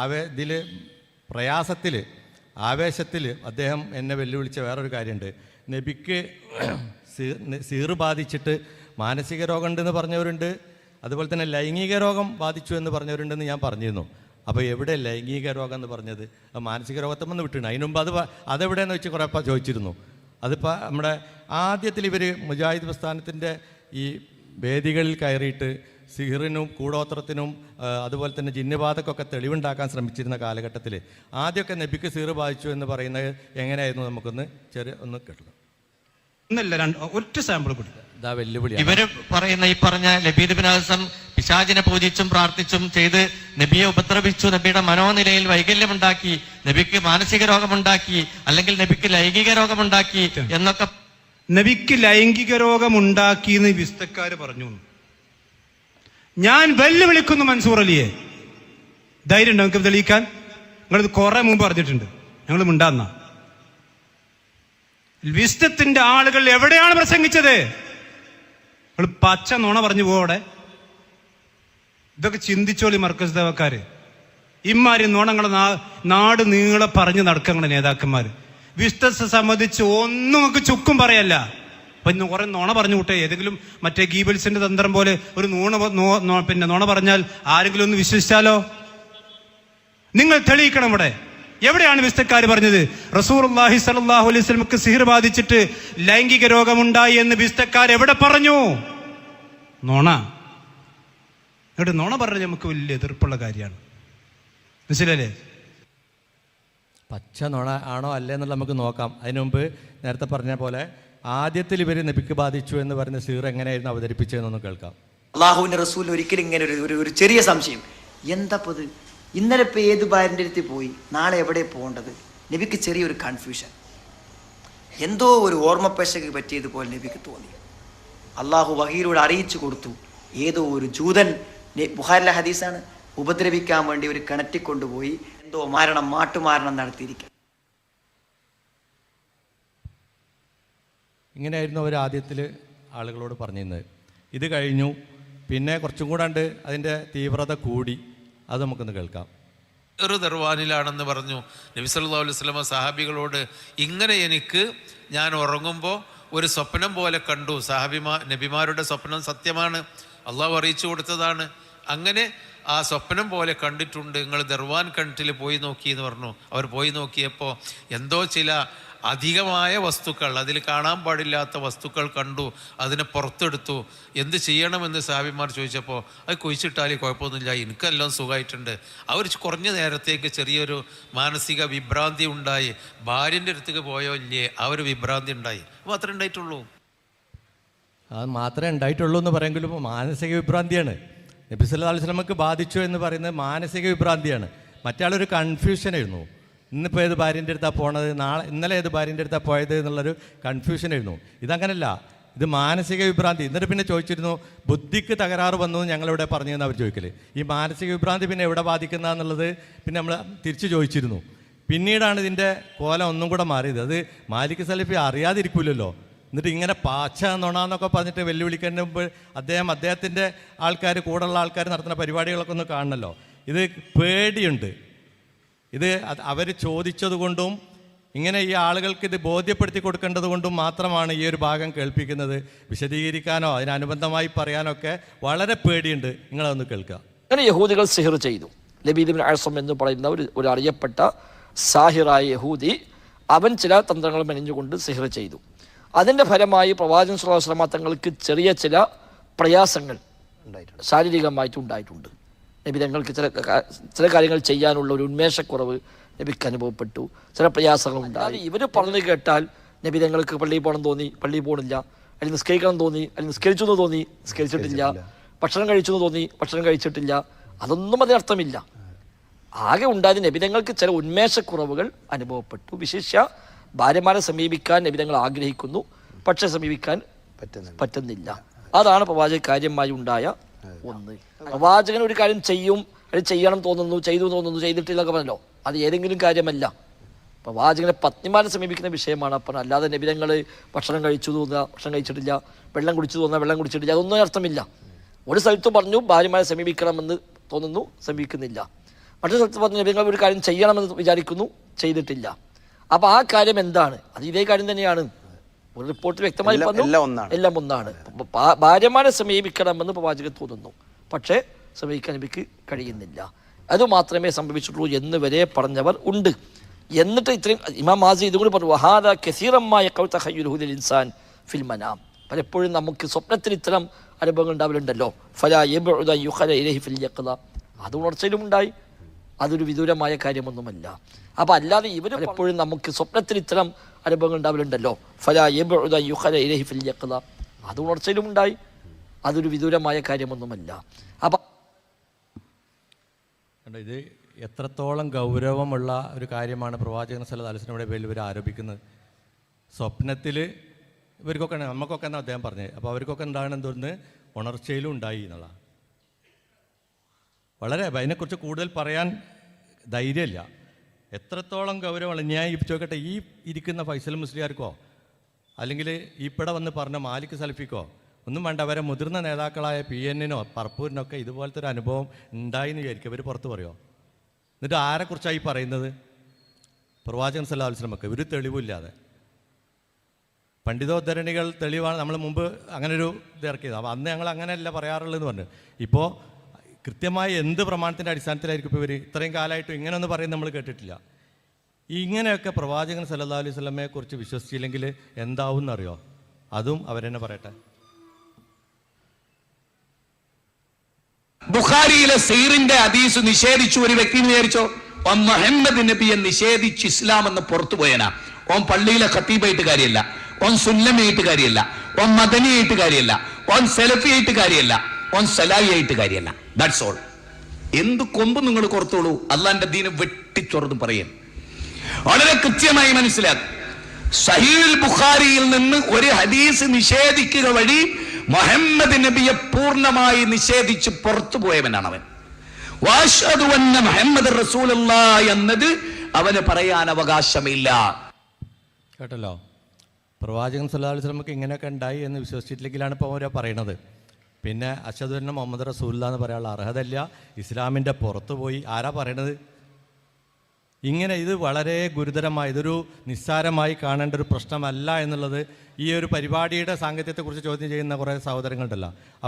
ആവേ ഇതിൽ പ്രയാസത്തിൽ ആവേശത്തിൽ അദ്ദേഹം എന്നെ വെല്ലുവിളിച്ച വേറൊരു കാര്യമുണ്ട് നബിക്ക് സീറ് ബാധിച്ചിട്ട് മാനസിക രോഗം ഉണ്ടെന്ന് പറഞ്ഞവരുണ്ട്. അതുപോലെ തന്നെ ലൈംഗിക രോഗം ബാധിച്ചു എന്ന് പറഞ്ഞവരുണ്ടെന്ന് ഞാൻ പറഞ്ഞിരുന്നു. അപ്പോൾ എവിടെ ലൈംഗിക രോഗം എന്ന് പറഞ്ഞത് മാനസിക രോഗത്തെ വന്ന് വിട്ടിട്ടുണ്ട് അതിന് മുമ്പ് അത് അതെവിടെയെന്ന് വെച്ച് കുറേ ചോദിച്ചിരുന്നു. അതിപ്പോൾ നമ്മുടെ ആദ്യത്തിൽ ഇവർ മുജാഹിദ് പ്രസ്ഥാനത്തിന്റെ ഈ വേദികളിൽ കയറിയിട്ട് സിഹിറിനും കൂടോത്രത്തിനും അതുപോലെ തന്നെ ജിന്നുബാധക്കൊക്കെ തെളിവുണ്ടാക്കാൻ ശ്രമിച്ചിരുന്ന കാലഘട്ടത്തിൽ ആദ്യമൊക്കെ നബിക്ക് സീറ് ബാധിച്ചു എന്ന് പറയുന്നത് എങ്ങനെയായിരുന്നു നമുക്കൊന്ന് ചെറിയ ഒന്ന് കേട്ടു. ഒന്നല്ല രണ്ട് ഒറ്റ സാമ്പിൾ കൊടുക്കുക. ഇതാ വെല്ലുവിളി ഇവർ പറയുന്ന ഈ പറഞ്ഞ ലബീദ് ബിൻ ആസം പിശാചിനെ പൂജിച്ചും പ്രാർത്ഥിച്ചും ചെയ്ത് നബിയെ ഉപദ്രവിച്ചു നബിയുടെ മനോനിലയിൽ വൈകല്യമുണ്ടാക്കി നബിക്ക് മാനസിക രോഗമുണ്ടാക്കി അല്ലെങ്കിൽ നബിക്ക് ലൈംഗിക രോഗമുണ്ടാക്കി എന്നൊക്കെ നബിക്ക് ലൈംഗിക രോഗമുണ്ടാക്കി എന്ന് വിസ്തക്കാര് പറഞ്ഞു. ഞാൻ വെല്ലുവിളിക്കുന്നു മൻസൂർ അലിയെ. ധൈര്യം ഉണ്ടോ? നിങ്ങൾക്ക് തെളിയിക്കാൻ? നിങ്ങളിത് കുറെ മുമ്പ് പറഞ്ഞിട്ടുണ്ട്. ഞങ്ങൾ മിണ്ടാന്ന. വിസ്തത്തിന്റെ ആളുകൾ എവിടെയാണ് പ്രസംഗിച്ചത്? നിങ്ങൾ പച്ച നുണ പറഞ്ഞു പോവടെ. ഇതൊക്കെ ചിന്തിച്ചോളി മർക്കസ് ദേവക്കാര്. ഇമാരി നുണങ്ങളെ നാട് നീളെ പറഞ്ഞു നടക്കങ്ങളെ നേതാക്കന്മാര്. വിസ്തത്തെ സംബന്ധിച്ച് ഒന്നും നമുക്ക് ചുക്കും പറയല്ല. അപ്പൊ ഇന്ന് കുറെ നുണ പറഞ്ഞു കൂട്ടെ? ഏതെങ്കിലും മറ്റേ ഗീബിൾസിന്റെ തന്ത്രം പോലെ ഒരു നൂണ പിന്നെ നുണ പറഞ്ഞാൽ ആരെങ്കിലും ഒന്ന് വിശ്വസിച്ചാലോ? നിങ്ങൾ തെളിയിക്കണം ഇവിടെ. എവിടെയാണ് വിസ്തക്കാർ പറഞ്ഞത്? റസൂർ അള്ളാഹി സലാഹു അലൈഹി സ്വലമക്ക് സിഹിർ ബാധിച്ചിട്ട് ലൈംഗിക രോഗമുണ്ടായി എന്ന് വിസ്തക്കാർ എവിടെ പറഞ്ഞു? നോണ. ഇവിടെ നോണ പറഞ്ഞ നമുക്ക് വലിയ എതിർപ്പുള്ള കാര്യമാണ്. മനസ്സിലല്ലേ പച്ച നുണ ആണോ അല്ലേ എന്നുള്ള നമുക്ക് നോക്കാം. അതിനു മുമ്പ് നേരത്തെ പറഞ്ഞ പോലെ ആദ്യത്തിൽ ഇവർ നബിക്ക് ബാധിച്ചു എന്ന് പറഞ്ഞ സീർ എങ്ങനെയായിരുന്നു അവതരിപ്പിച്ചതെന്നൊന്ന് കേൾക്കാം. അള്ളാഹുവിന്റെ റസൂലിന് ഒരിക്കലും ഇങ്ങനെ ഒരു ഒരു ചെറിയ സംശയം. എന്താ ഇത്? ഇന്നലെ ഇപ്പൊ ഏത് ഭാര്യന്റെ അടുത്ത് പോയി? നാളെ എവിടെ പോകേണ്ടത്? നബിക്ക് ചെറിയൊരു കൺഫ്യൂഷൻ എന്തോ ഒരു ഓർമ്മപ്പശക്ക് പറ്റിയതുപോലെ നബിക്ക് തോന്നി. അള്ളാഹു വഹീലൂടെ അറിയിച്ചു കൊടുത്തു. ഏതോ ഒരു ജൂതൻ ബുഹാരിലെ ഹദീസാണ് ഉപദ്രവിക്കാൻ വേണ്ടി ഒരു കിണറ്റി കൊണ്ടുപോയി എന്തോ മാരണം മാട്ടുമാരണം നടത്തിയിരിക്കുക ഇങ്ങനെയായിരുന്നു അവർ ആദ്യത്തിൽ ആളുകളോട് പറഞ്ഞിരുന്നത്. ഇത് കഴിഞ്ഞു. പിന്നെ കുറച്ചും കൂടാണ്ട് അതിന്റെ തീവ്രത കൂടി. അത് നമുക്കൊന്ന് കേൾക്കാം. ഒരു ദർവാനിലാണെന്ന് പറഞ്ഞു. നബി സല്ലല്ലാഹു അലൈഹി വസല്ലമ സഹാബികളോട് ഇങ്ങനെ എനിക്ക് ഞാൻ ഉറങ്ങുമ്പോൾ ഒരു സ്വപ്നം പോലെ കണ്ടു. സഹാബിമാ നബിമാരുടെ സ്വപ്നം സത്യമാണ്. അള്ളാഹു അറിയിച്ചു കൊടുത്തതാണ്. അങ്ങനെ ആ സ്വപ്നം പോലെ കണ്ടിട്ടുണ്ട്. നിങ്ങൾ ദർവാൻ കണ്ടിൽ പോയി നോക്കി എന്ന് പറഞ്ഞു. അവർ പോയി നോക്കിയപ്പോൾ എന്തോ ചില അധികമായ വസ്തുക്കൾ അതിൽ കാണാൻ പാടില്ലാത്ത വസ്തുക്കൾ കണ്ടു അതിനെ പുറത്തെടുത്തു. എന്ത് ചെയ്യണമെന്ന് സാബിമാർ ചോദിച്ചപ്പോൾ അത് കുഴിച്ചിട്ടാൽ കുഴപ്പമൊന്നുമില്ല എനിക്കെല്ലാം സുഖമായിട്ടുണ്ട്. അവർ കുറഞ്ഞ നേരത്തേക്ക് ചെറിയൊരു മാനസിക വിഭ്രാന്തി ഉണ്ടായി. ഭാര്യന്റെ അടുത്തേക്ക് പോയോ ഇല്ലേ ആ ഒരു വിഭ്രാന്തി ഉണ്ടായി. മാത്രമേ ഉണ്ടായിട്ടുള്ളൂ. അത് മാത്രമേ ഉണ്ടായിട്ടുള്ളൂ എന്ന് പറയുമെങ്കിലും മാനസിക വിഭ്രാന്തിയാണ്. നബി സല്ലല്ലാഹു അലൈഹി വസല്ലമക്ക് ബാധിച്ചു എന്ന് പറയുന്നത് മാനസിക വിഭ്രാന്തിയാണ്. മറ്റാളൊരു കൺഫ്യൂഷനായിരുന്നു ഇന്നിപ്പോൾ ഏത് ഭാര്യന്റെ അടുത്താണ് പോണത്? നാളെ ഇന്നലെ ഏത് ഭാര്യന്റെ അടുത്താണ് പോയത് എന്നുള്ളൊരു കൺഫ്യൂഷനായിരുന്നു ഇതങ്ങനല്ല. ഇത് മാനസിക വിഭ്രാന്തി. എന്നിട്ട് പിന്നെ ചോദിച്ചിരുന്നു ബുദ്ധിക്ക് തകരാറ് വന്നു ഞങ്ങളിവിടെ പറഞ്ഞു എന്ന് അവർ ചോദിക്കൽ. ഈ മാനസിക വിഭ്രാന്തി പിന്നെ എവിടെ ബാധിക്കുന്ന എന്നുള്ളത് പിന്നെ നമ്മൾ തിരിച്ചു ചോദിച്ചിരുന്നു. പിന്നീടാണ് ഇതിന്റെ കോലം ഒന്നും കൂടെ മാറിയത്. അത് മാലിക് സലഫി അറിയാതിരിക്കില്ലല്ലോ എന്നിട്ട് ഇങ്ങനെ പാച്ച നുണാന്നൊക്കെ പറഞ്ഞിട്ട് വെല്ലുവിളിക്കേണ്ട മുമ്പ് അദ്ദേഹം അദ്ദേഹത്തിന്റെ ആൾക്കാർ കൂടെയുള്ള ആൾക്കാർ നടത്തുന്ന പരിപാടികളൊക്കെ ഒന്ന് കാണണമല്ലോ ഇത് പേടിയുണ്ട്. ഇത് അവർ ചോദിച്ചതുകൊണ്ടും ഇങ്ങനെ ഈ ആളുകൾക്ക് ഇത് ബോധ്യപ്പെടുത്തി കൊടുക്കേണ്ടത് കൊണ്ടും മാത്രമാണ് ഈ ഒരു ഭാഗം കേൾപ്പിക്കുന്നത്. വിശദീകരിക്കാനോ അതിനനുബന്ധമായി പറയാനോ ഒക്കെ വളരെ പേടിയുണ്ട്. നിങ്ങളതൊന്ന് കേൾക്കുക അങ്ങനെ യഹൂദികൾ സിഹിർ ചെയ്തു. ലബീദിബിൻ ആഴ്സം ആസം എന്ന് പറയുന്ന ഒരു ഒരു അറിയപ്പെട്ട സാഹിറായ യഹൂദി അവൻ ചില തന്ത്രങ്ങൾ മെനഞ്ഞുകൊണ്ട് സിഹിർ ചെയ്തു. അതിന്റെ ഫലമായി പ്രവാചകൻ സുല്ലാസ്ലമ തങ്ങൾക്ക് ചെറിയ ചില പ്രയാസങ്ങൾ ഉണ്ടായിട്ടുണ്ട്. ശാരീരികമായിട്ട് ഉണ്ടായിട്ടുണ്ട്. നബി തങ്ങൾക്ക് ചില ചില കാര്യങ്ങൾ ചെയ്യാനുള്ള ഒരു ഉന്മേഷക്കുറവ് നബിക്ക് അനുഭവപ്പെട്ടു. ചില പ്രയാസങ്ങൾ ഉണ്ടായി. ഇവർ പറഞ്ഞു കേട്ടാൽ നബി തങ്ങൾക്ക് പള്ളിയിൽ പോകണം തോന്നി പള്ളിയിൽ പോകണില്ല അല്ലെങ്കിൽ നിസ്കരിക്കണം തോന്നി അല്ലെങ്കിൽ നിസ്കരിച്ചു എന്ന് തോന്നി നിസ്കരിച്ചിട്ടില്ല. ഭക്ഷണം കഴിച്ചു എന്ന് തോന്നി ഭക്ഷണം കഴിച്ചിട്ടില്ല. അതൊന്നും അതിനർത്ഥമില്ല ആകെ ഉണ്ടായത് നബിതങ്ങൾക്ക് ചില ഉന്മേഷക്കുറവുകൾ അനുഭവപ്പെട്ടു. വിശേഷ ഭാര്യമാരെ സമീപിക്കാൻ നബിതങ്ങൾ ആഗ്രഹിക്കുന്നു. പക്ഷെ സമീപിക്കാൻ പറ്റുന്നില്ല. അതാണ് പ്രവാചക കാര്യമായി ഉണ്ടായ ഒന്ന്. പ്രവാചകൻ ഒരു കാര്യം ചെയ്യും അത് ചെയ്യണം തോന്നുന്നു ചെയ്തു തോന്നുന്നു ചെയ്തിട്ടില്ലൊക്കെ പറഞ്ഞല്ലോ. അത് ഏതെങ്കിലും കാര്യമല്ല. പ്രവാചകനെ പത്നിമാരെ സമീപിക്കുന്ന വിഷയമാണ്. അപ്പം അല്ലാതെ നബിതങ്ങൾ ഭക്ഷണം കഴിച്ചു തോന്നുക ഭക്ഷണം കഴിച്ചിട്ടില്ല വെള്ളം കുടിച്ചു തോന്നുക വെള്ളം കുടിച്ചിട്ടില്ല അതൊന്നും അർത്ഥമില്ല. ഒരു സ്ഥലത്ത് പറഞ്ഞു ഭാര്യമാരെ സമീപിക്കണമെന്ന് തോന്നുന്നു സമീപിക്കുന്നില്ല. മറ്റൊരു സ്ഥലത്ത് പറഞ്ഞു നബിങ്ങൾ ഒരു കാര്യം ചെയ്യണമെന്ന് വിചാരിക്കുന്നു ചെയ്തിട്ടില്ല. അപ്പോൾ ആ കാര്യം എന്താണ്? അത് ഇതേ കാര്യം തന്നെയാണ്. റിപ്പോർട്ട് വ്യക്തമായി എല്ലാം- പറഞ്ഞു എല്ലാം ഒന്നാണ്. ഭാര്യമാരെ സമീപിക്കണമെന്ന് പ്രവാചകൻ തോന്നുന്നു. പക്ഷേ സമീപിക്കാൻ നബിക്ക് കഴിയുന്നില്ല. അത് മാത്രമേ സംഭവിച്ചിട്ടുള്ളൂ എന്ന് വരെ പറഞ്ഞവർ ഉണ്ട്. എന്നിട്ട് ഇത്രയും ഇമാം മാസി ഇതും കൂടി പറഞ്ഞു വഹാദ കസീറമായ കവിത ഹയ്യുൽ ഇൻസാൻ ഫിൽ മനാം. പലപ്പോഴും നമുക്ക് സ്വപ്നത്തിൽ ഇത്തരം അനുഭവങ്ങൾ ഉണ്ടാവലുണ്ടല്ലോ. ഫലാ യുഖല ഇലൈഹി ഫിൽ യഖദ. അത് ഉണർച്ചയിലും ഉണ്ടായി. അതൊരു വിദൂരമായ കാര്യമൊന്നുമല്ല. അപ്പം അല്ലാതെ ഇവർ പലപ്പോഴും നമുക്ക് സ്വപ്നത്തിൽ ഇത്തരം അനുഭവങ്ങൾ ഉണ്ടാവലുണ്ടല്ലോ. ഫല യബ്ഉദ യുഖല ഇലൈഹി ഫിൽ യഖ്ള. അത് ഉണർച്ചയിലും ഉണ്ടായി. അതൊരു വിദൂരമായ കാര്യമൊന്നുമല്ല. അപ്പം ഇത് എത്രത്തോളം ഗൗരവമുള്ള ഒരു കാര്യമാണ് പ്രവാചകൻ സല്ല അലിസിനോടെ പേരിൽ ഇവർ ആരോപിക്കുന്നത്. സ്വപ്നത്തിൽ ഇവർക്കൊക്കെ നമുക്കൊക്കെ എന്നാ അദ്ദേഹം പറഞ്ഞത്? അപ്പോൾ അവർക്കൊക്കെ ഉണ്ടാകണം എന്തോന്ന് ഉണർച്ചയിലും ഉണ്ടായി എന്നുള്ള വളരെ അതിനെക്കുറിച്ച് കൂടുതൽ പറയാൻ ധൈര്യമില്ല. എത്രത്തോളം ഗൗരവമാണ് ഞാൻ ചോദിക്കട്ടെ ഈ ഇരിക്കുന്ന ഫൈസൽ മുസ്ലിയാർക്കോ അല്ലെങ്കിൽ ഈ ഇവിടെ വന്ന് പറഞ്ഞ മാലിക് സൽഫിക്കോ ഒന്നും വേണ്ട അവരെ മുതിർന്ന നേതാക്കളായ പി എന്നിനോ പറപ്പൂരിനൊക്കെ ഇതുപോലത്തെ ഒരു അനുഭവം ഉണ്ടായി എന്ന് വിചാരിക്കും. അവർ പുറത്ത് പറയുമോ എന്നിട്ട് ആരെക്കുറിച്ചായി പറയുന്നത്? പ്രവാചകൻ സല്ലാസ്ലമൊക്കെ ഒരു തെളിവില്ലാതെ പണ്ഡിതോദ്ധരണികൾ തെളിവാണ് നമ്മൾ മുമ്പ് അങ്ങനെ ഒരു ഇത് ഇറക്കിയത്. അപ്പോൾ അന്ന് ഞങ്ങൾ അങ്ങനെയല്ല പറയാറുള്ളതെന്ന് പറഞ്ഞു. ഇപ്പോൾ കൃത്യമായി എന്ത് പ്രമാണത്തിന്റെ അടിസ്ഥാനത്തിലായിരിക്കും ഇപ്പോൾ ഇവർ ഇത്രയും കാലമായിട്ടും ഇങ്ങനെയൊന്നും പറയും നമ്മൾ കേട്ടിട്ടില്ല. ഇങ്ങനെയൊക്കെ പ്രവാചകൻ സല്ലാ അലൈഹി സ്വലമയെ കുറിച്ച് വിശ്വസിച്ചില്ലെങ്കിൽ എന്താവും എന്നറിയോ അതും അവരെന്നെ പറയട്ടെ. ബുഖാരിയിലെ സീറിന്റെ അതീസ് നിഷേധിച്ചു ഒരു വ്യക്തി വിചാരിച്ചോ? ഓൻ മുഹമ്മദ് നബിയെ നിഷേധിച്ച് ഇസ്ലാം എന്ന് പുറത്തു പോയനാ. ഓൻ പള്ളിയിലെ ഖത്തീബായിട്ട് കാര്യമല്ല. ഓൻ സുല്ലമയായിട്ട് കാര്യമല്ല. ഓൻ മദനിയായിട്ട് കാര്യമല്ല. ഓൻ സെലഫിയായിട്ട് കാര്യമല്ല. ഓൻ സലായിയായിട്ട് കാര്യമല്ല. ദാറ്റ്സ് ഓൾ എന്ത് കൊമ്പ് നിങ്ങൾ കൊടുത്തോളൂ? അള്ളാന്റെ ദീനം വെട്ടിച്ചോർന്ന് പറയും. വളരെ കൃത്യമായി മനസ്സിലാക്കും. സഹീൽ ബുഖാരിയിൽ നിന്ന് ഒരു ഹദീസ് നിഷേധിക്കുക വഴി മുഹമ്മദ് നബിയെ പൂർണമായി നിഷേധിച്ച് പുറത്തു പോയവനാണ് അവൻ. മുഹമ്മദ് റസൂലുള്ള എന്നത് അവന് പറയാൻ അവകാശമില്ല. കേട്ടല്ലോ? പ്രവാചകൻ സല്ലല്ലാഹു അലൈഹി വസല്ലമക്ക് ഇങ്ങനെയൊക്കെ ഉണ്ടായി എന്ന് വിശ്വസിച്ചിട്ടില്ലെങ്കിലാണ് ഇപ്പോൾ അവരെ പറയണത്. പിന്നെ അഷദുന്ന മുഹമ്മദ് റസൂല്ല എന്ന് പറയാനുള്ള അർഹതയില്ല. ഇസ്ലാമിന്റെ പുറത്ത് പോയി. ആരാ പറയണത്? ഇങ്ങനെ ഇത് വളരെ ഗുരുതരമായ ഇതൊരു നിസ്സാരമായി കാണേണ്ട ഒരു പ്രശ്നമല്ല എന്നുള്ളത് ഈ ഒരു പരിപാടിയുടെ സാങ്കത്യത്തെക്കുറിച്ച് ചോദ്യം ചെയ്യുന്ന കുറേ സഹോദരങ്ങളുണ്ടല്ലോ.